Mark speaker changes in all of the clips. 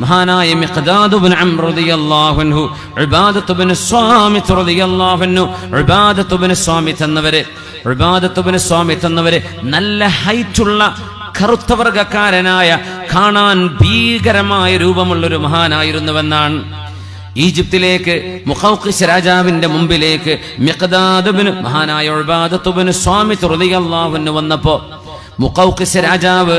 Speaker 1: മഹാനായ എന്നവരെ നല്ല ഹൈറ്റുള്ള കറുത്ത വർഗക്കാരനായ കാണാൻ ഭീകരമായ രൂപമുള്ളൊരു മഹാനായിരുന്നുവെന്നാണ്. ഈജിപ്തിലേക്ക് മുഖൌഖിസ് രാജാവിന്റെ മുമ്പിലേക്ക് മഹാനായ സ്വാമി തുറതിയല്ലാവിന് വന്നപ്പോ മുഖൌഖിസ് രാജാവ്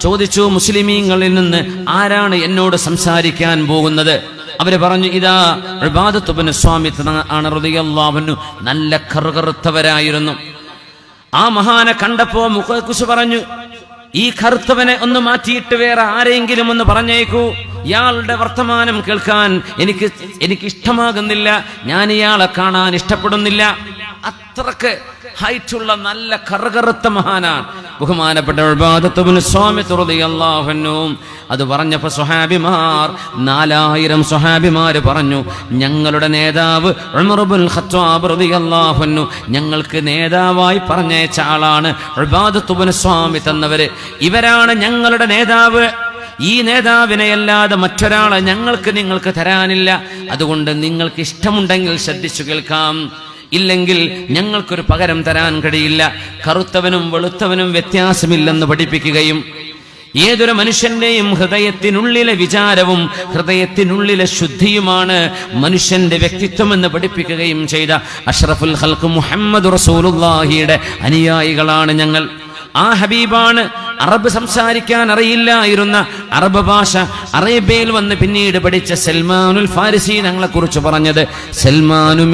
Speaker 1: ചോദിച്ചു മുസ്ലിമീങ്ങളിൽ നിന്ന് ആരാണ് എന്നോട് സംസാരിക്കാൻ പോകുന്നത്? അവർ പറഞ്ഞു ഇതാ ഉൾബാദത്തുബിന് സ്വാമി ആണ് റുദിയല്ലാവുന്നു നല്ല കറുകറുത്തവരായിരുന്നു. ആ മഹാനെ കണ്ടപ്പോ മുഖക്കുശ് പറഞ്ഞു ഈ കറുത്തവനെ ഒന്ന് മാറ്റിയിട്ട് വേറെ ആരെങ്കിലും ഒന്ന് പറഞ്ഞേക്കൂ. ഇയാളുടെ വർത്തമാനം കേൾക്കാൻ എനിക്ക് എനിക്ക് ഇഷ്ടമാകുന്നില്ല. ഞാൻ ഇയാളെ കാണാൻ ഇഷ്ടപ്പെടുന്നില്ല. അത്രയ്ക്ക് ഹൈറ്റുള്ള നല്ല കറുകറുത്ത മഹാനാണ്. ബഹുമാനപ്പെട്ട തുറതിയല്ലാഹനും അത് പറഞ്ഞപ്പോ സ്വഹാബിമാർ നാലായിരം സ്വഹാബിമാർ പറഞ്ഞു ഞങ്ങളുടെ നേതാവ് റളിയല്ലാഹു ഞങ്ങൾക്ക് നേതാവായി പറഞ്ഞയച്ച ആളാണ് സ്വാമി തന്നവര് ഇവരാണ് ഞങ്ങളുടെ നേതാവ്. ഈ നേതാവിനെയല്ലാതെ മറ്റൊരാളെ ഞങ്ങൾക്ക് നിങ്ങൾക്ക് തരാനില്ല. അതുകൊണ്ട് നിങ്ങൾക്ക് ഇഷ്ടമുണ്ടെങ്കിൽ ശ്രദ്ധിച്ചു കേൾക്കാം. ഇല്ലെങ്കിൽ ഞങ്ങൾക്കൊരു പകരം തരാൻ കഴിയില്ല. കറുത്തവനും വെളുത്തവനും വ്യത്യാസമില്ലെന്ന് പഠിപ്പിക്കുകയും ഏതൊരു മനുഷ്യന്റെയും ഹൃദയത്തിനുള്ളിലെ വിചാരവും ഹൃദയത്തിനുള്ളിലെ ശുദ്ധിയുമാണ് മനുഷ്യന്റെ വ്യക്തിത്വം എന്ന് പഠിപ്പിക്കുകയും ചെയ്ത അഷ്റഫുൽ ഹൽക്ക് മുഹമ്മദ് റസൂലുള്ളാഹിയുടെ അനുയായികളാണ് ഞങ്ങൾ. ആ ഹബീബാണ് അറബ് സംസാരിക്കാൻ അറിയില്ലായിരുന്ന അറബ് ഭാഷ അറേബ്യയിൽ വന്ന് പിന്നീട് പഠിച്ച സൽമാനുൽ ഫാരിസി ഞങ്ങളെ കുറിച്ച് പറഞ്ഞത് സൽമാനു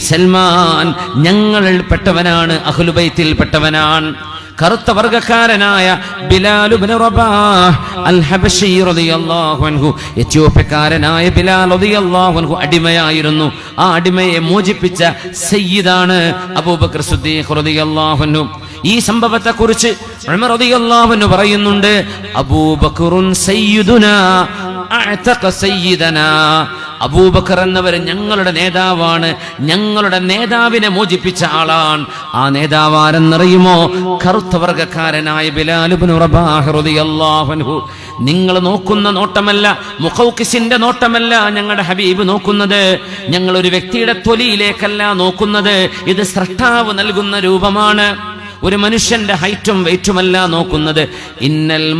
Speaker 1: സൽമാൻ ഞങ്ങളിൽ പെട്ടവനാണ് അഹ്ലുബൈത്തിൽ പെട്ടവനാണ്. കറുത്ത വർഗക്കാരനായ ബിലാൽ എത്യോപ്യക്കാരനായ ബിലാൽ അടിമയായിരുന്നു. ആ അടിമയെ മോചിപ്പിച്ച സയ്യിദാണ് അബൂബക്കർ സിദ്ദീഖ് ഈ സംഭവത്തെ കുറിച്ച് ഉമർ റളിയല്ലാഹു പറയുന്നുണ്ട് അബൂബക്കറുൻ അബൂബക്കർ എന്നവർ ഞങ്ങളുടെ നേതാവാണ് ഞങ്ങളുടെ നേതാവിനെ മോചിപ്പിച്ച ആളാണ്. ആ നേതാവാരെന്നറിയുമോ? കറുത്ത വർഗക്കാരനായ ബിലാലുബിൻഹു നിങ്ങൾ നോക്കുന്ന നോട്ടമല്ല മുഖൌക്കിസിന്റെ നോട്ടമല്ല ഞങ്ങളുടെ ഹബീബ് നോക്കുന്നത്. ഞങ്ങൾ ഒരു വ്യക്തിയുടെ തൊലിയിലേക്കല്ല നോക്കുന്നത്. ഇത് സ്രഷ്ടാവ് നൽകുന്ന രൂപമാണ്. ഒരു മനുഷ്യന്റെ ഹൈറ്റും വെയിറ്റുമല്ല നോക്കുന്നത്. ഇന്നൽ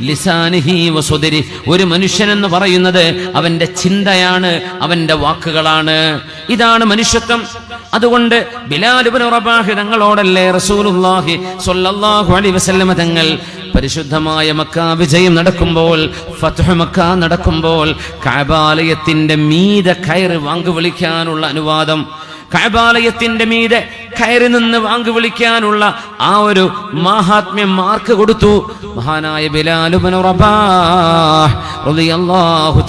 Speaker 1: ലിസാനിഹി വസുദരി ഒരു മനുഷ്യൻ എന്ന് പറയുന്നത് അവന്റെ ചിന്തയാണ് അവന്റെ വാക്കുകളാണ്. ഇതാണ് മനുഷ്യത്വം. അതുകൊണ്ട് റബാഹ് തങ്ങളോടല്ലേ വസല്ലമ തങ്ങൾ പരിശുദ്ധമായ മക്ക വിജയം നടക്കുമ്പോൾ മക്ക നടക്കുമ്പോൾ കഅബാലയത്തിന്റെ മീത കയറി വാങ്ങുവിളിക്കാനുള്ള അനുവാദം കഅബാലയത്തിന്റെ മീതെ കയറി നിന്ന് വാങ്ങു വിളിക്കാനുള്ള ആ ഒരു മഹാത്മ്യം മാർക്ക് കൊടുത്തു. മഹാനായ ബിലാലുബൻ റബാഹ് റളിയല്ലാഹു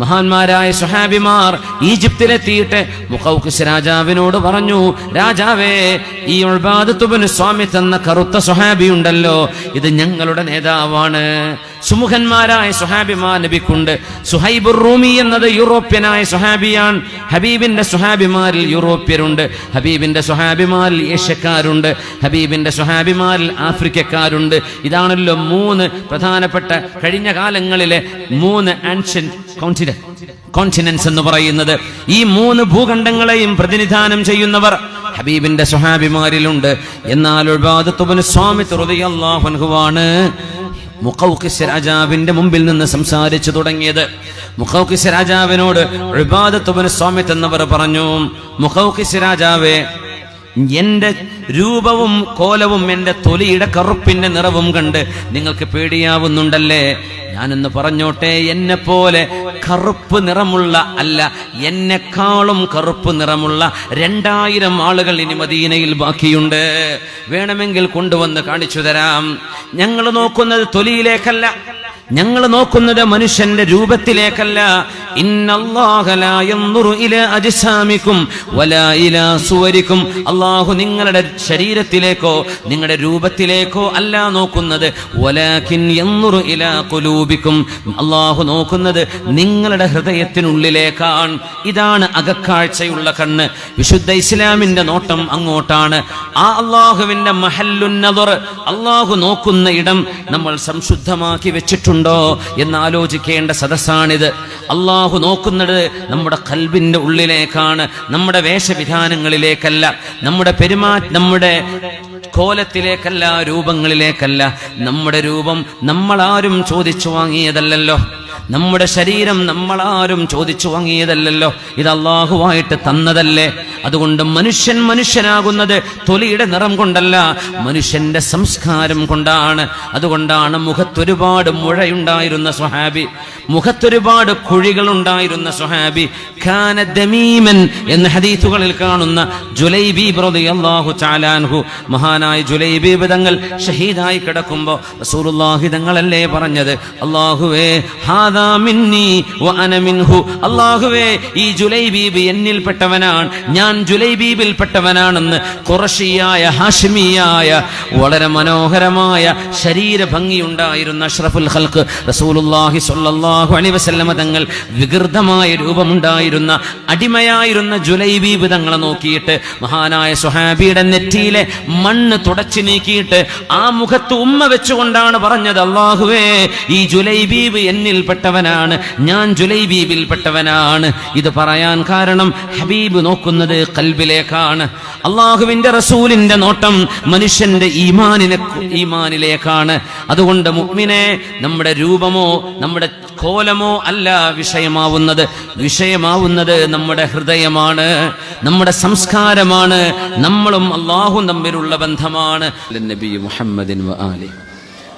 Speaker 1: മഹാന്മാരായ സുഹാബിമാർ ഈജിപ്തിലെത്തിയിട്ട് മുഖൌക്കിസ് രാജാവിനോട് പറഞ്ഞു രാജാവേ ഈ ഉൾബാദത്തുബിന് സ്വാമി തന്ന കറുത്ത സുഹാബിയുണ്ടല്ലോ ഇത് ഞങ്ങളുടെ നേതാവാണ്. സുമുഖന്മാരായ സുഹാബിമാർ നബിക്കുണ്ട് സുഹൈബുർ റൂമി എന്നത് യൂറോപ്യനായ സുഹാബിയാൻ ഹബീബിന്റെ സുഹാബിമാരിൽ യൂറോപ്യരുണ്ട് ഹബീബിന്റെ സുഹാബിമാരിൽ ഏഷ്യക്കാരുണ്ട് ഹബീബിന്റെ സുഹാബിമാരിൽ ആഫ്രിക്കക്കാരുണ്ട്. ഇതാണല്ലോ മൂന്ന് പ്രധാനപ്പെട്ട കഴിഞ്ഞ കാലങ്ങളിലെ മൂന്ന് ആൻഷ്യൻ കോൺസിനൻസ് എന്ന് പറയുന്നത് ഈ മൂന്ന് ഭൂഖണ്ഡങ്ങളെയും പ്രതിനിധാനം ചെയ്യുന്നവർ ഹബീബിന്റെ സുഹാബിമാരിലുണ്ട് എന്നാൽ ഉൾബാദത്തുബിന് സ്വാമി തുറതിയല്ലാഹുവാണ് മുഖൌക്കിസ് രാജാവിന്റെ മുമ്പിൽ നിന്ന് സംസാരിച്ചു തുടങ്ങിയത്. മുഖൌക്കിസ് രാജാവിനോട് ഉൾബാദത്തുബിന് സ്വാമി എന്നവർ പറഞ്ഞു മുഖൌക്കിസ് രാജാവേ എന്റെ രൂപവും കോലവും എന്റെ തൊലിയുടെ കറുപ്പിന്റെ നിറവും കണ്ട് നിങ്ങൾക്ക് പേടിയാവുന്നുണ്ടല്ലേ? ഞാനെന്ന് പറഞ്ഞോട്ടെ എന്നെ പോലെ കറുപ്പ് നിറമുള്ള അല്ല എന്നെക്കാളും കറുപ്പ് നിറമുള്ള രണ്ടായിരം ആളുകൾ ഇനി മദീനയിൽ ബാക്കിയുണ്ട്. വേണമെങ്കിൽ കൊണ്ടുവന്ന് കാണിച്ചു തരാം. ഞങ്ങൾ നോക്കുന്നത് തൊലിയിലേക്കല്ല. ഞങ്ങൾ നോക്കുന്നത് മനുഷ്യന്റെ രൂപത്തിലേക്കല്ല. അള്ളാഹു നിങ്ങളുടെ ശരീരത്തിലേക്കോ നിങ്ങളുടെ രൂപത്തിലേക്കോ അല്ല നോക്കുന്നത്. അല്ലാഹു നോക്കുന്നത് നിങ്ങളുടെ ഹൃദയത്തിനുള്ളിലേക്കാണ്. ഇതാണ് അകക്കാഴ്ചയുള്ള കണ്ണ്. വിശുദ്ധ ഇസ്ലാമിന്റെ നോട്ടം അങ്ങോട്ടാണ്. ആ അള്ളാഹുവിന്റെ മഹല്ലുന്നതുർ അള്ളാഹു നോക്കുന്ന ഇടം നമ്മൾ സംശുദ്ധമാക്കി വെച്ചിട്ടുണ്ടോ. എന്ന് ആലോചിക്കേണ്ട സദസ്സാണിത്. അള്ളാഹു നോക്കുന്നത് നമ്മുടെ കൽബിന്റെ ഉള്ളിലേക്കാണ് നമ്മുടെ വേഷവിധാനങ്ങളിലേക്കല്ല നമ്മുടെ പെരുമാ നമ്മുടെ കോലത്തിലേക്കല്ല രൂപങ്ങളിലേക്കല്ല. നമ്മുടെ രൂപം നമ്മളാരും ചോദിച്ചു വാങ്ങിയതല്ലല്ലോ. നമ്മുടെ ശരീരം നമ്മളാരും ചോദിച്ചു വാങ്ങിയതല്ലല്ലോ. ഇത് അള്ളാഹുവായിട്ട് തന്നതല്ലേ? അതുകൊണ്ട് മനുഷ്യൻ മനുഷ്യനാകുന്നത് തൊലിയുടെ നിറം കൊണ്ടല്ല മനുഷ്യന്റെ സംസ്കാരം കൊണ്ടാണ്. അതുകൊണ്ടാണ് മുഖത്തൊരുപാട് മുഴയുണ്ടായിരുന്ന സ്വഹാബി മുഖത്തൊരുപാട് കുഴികൾ ഉണ്ടായിരുന്ന സ്വഹാബി ഖാന ദമീമൻ എന്ന ഹദീസുകളിൽ കാണുന്ന ജുലൈബി റളിയല്ലാഹു ചാലാൻഹു മഹാനായ ജുലൈബി തങ്ങൾ ഷഹീദായി കിടക്കുമ്പോൾ റസൂലുള്ളാഹി തങ്ങളല്ലേ പറഞ്ഞത് അള്ളാഹുവേ ഹാദാ മിന്നി വ അന മിൻഹു. അള്ളാഹുവേ ഈ ജുലൈബീബ് എന്നിൽപ്പെട്ടവനാണ് ഞാൻ ജുലൈബീബിൽപ്പെട്ടവനാണെന്ന് കുറശിയായ ഹാഷിമിയായ വളരെ മനോഹരമായ ശരീരഭംഗിയുണ്ടായിരുന്ന അഷ്റഫുൽ ഹൽക്ക് റസൂലുള്ളാഹി സ്വല്ലല്ലാഹു അലൈഹി വസല്ലമ തങ്ങൾ വികൃതമായ രൂപമുണ്ടായിരുന്ന അടിമയായിരുന്ന ജുലൈബീബ് തങ്ങളെ നോക്കിയിട്ട് മഹാനായ സുഹാബിയുടെ നെറ്റിയിലെ മണ്ണ് തുടച്ചു നീക്കിയിട്ട് ആ മുഖത്ത് ഉമ്മ വെച്ചുകൊണ്ടാണ് പറഞ്ഞത് അള്ളാഹുവേ ഈ ജുലൈബീബ് എന്നിൽപ്പെട്ടവനാണ് ഞാൻ ജുലൈബീബിൽപ്പെട്ടവനാണ് ഇത് പറയാൻ കാരണം ഹബീബ് നോക്കുന്നത് കൽബിലേക്കാണ്. അള്ളാഹുവിന്റെ റസൂലിന്റെ നോട്ടം മനുഷ്യന്റെ ഈമാനിനെ ഈമാനിലേക്കാണ്. അതുകൊണ്ട് മുഹ്മിനെ നമ്മുടെ രൂപമോ നമ്മുടെ കോലമോ അല്ല വിഷയമാവുന്നത്. വിഷയമാവുന്നത് നമ്മുടെ ഹൃദയമാണ് നമ്മുടെ സംസ്കാരമാണ് നമ്മളും അള്ളാഹും തമ്മിലുള്ള ബന്ധമാണ്. നബി മുഹമ്മദിൻ ആലി